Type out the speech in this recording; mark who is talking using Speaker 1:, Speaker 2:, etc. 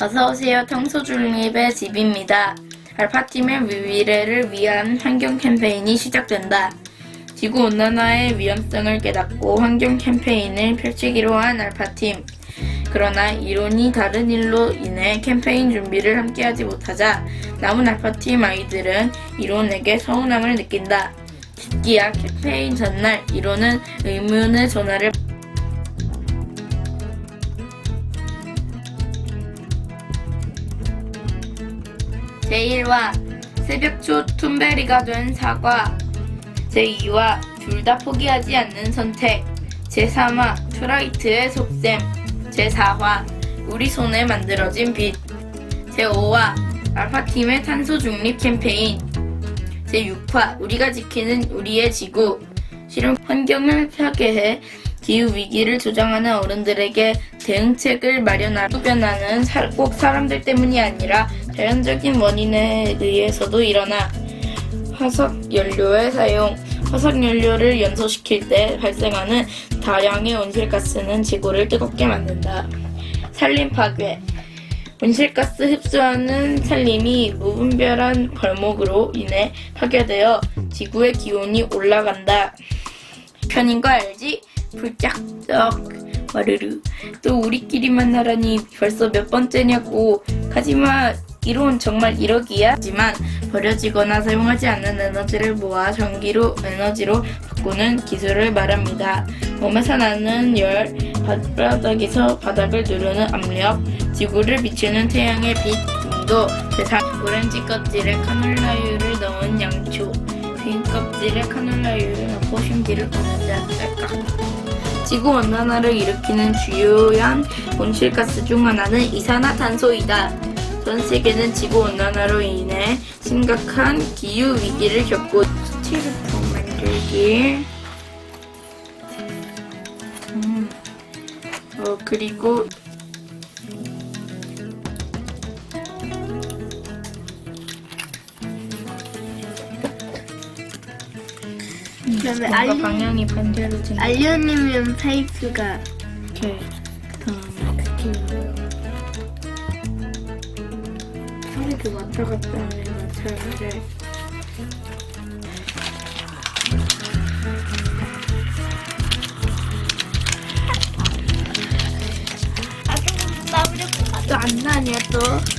Speaker 1: 어서오세요. 청소중립의 집입니다. 알파팀의 미래를 위한 환경 캠페인이 시작된다. 지구온난화의 위험성을 깨닫고 환경 캠페인을 펼치기로 한 알파팀. 그러나 이론이 다른 일로 인해 캠페인 준비를 함께하지 못하자 남은 알파팀 아이들은 이론에게 서운함을 느낀다. 특기야 캠페인 전날 이론은 의문의 전화를 제1화 새벽초 툰베리가 된 사과 제2화 둘 다 포기하지 않는 선택 제3화 트라이트의 속셈 제4화 우리 손에 만들어진 빛 제5화 알파팀의 탄소 중립 캠페인 제6화 우리가 지키는 우리의 지구. 실은 환경을 파괴해 기후 위기를 조장하는 어른들에게 대응책을 마련하고 변하는 사- 꼭 사람들 때문이 아니라 자연적인 원인에 의해서도 일어나. 화석 연료의 사용. 화석 연료를 연소시킬 때 발생하는 다량의 온실가스는 지구를 뜨겁게 만든다. 산림 파괴 온실가스 흡수하는 산림이 무분별한 벌목으로 인해 파괴되어 지구의 기온이 올라간다. 편인 거 알지? 불짝적 와르르 또 우리끼리 만 나라니 벌써 몇 번째냐고 하지마 이론 정말 1억이야? 하지만 버려지거나 사용하지 않는 에너지를 모아 전기로 에너지로 바꾸는 기술을 말합니다. 몸에서 나는 열, 바닥에서 바닥을 누르는 압력, 지구를 비추는 태양의 빛 등도 세상 오렌지 껍질에 카놀라유를 넣은 양초, 빈 껍질에 카놀라유를 넣고 심지를 보내자. 지구 온난화를 일으키는 주요한 온실가스 중 하나는 이산화탄소이다. 전 세계는 지구 온난화로 인해 심각한 기후 위기를 겪고 스티로폼 만들기. 음. 어 그리고
Speaker 2: 그다음에
Speaker 1: 뭔가
Speaker 2: 알리,
Speaker 1: 방향이 반대로 된
Speaker 2: 알루미늄 파이프가
Speaker 1: 이렇게 그다음에 크게. 소리도 왔다 갔다 해서 잘
Speaker 2: 또안 나냐 또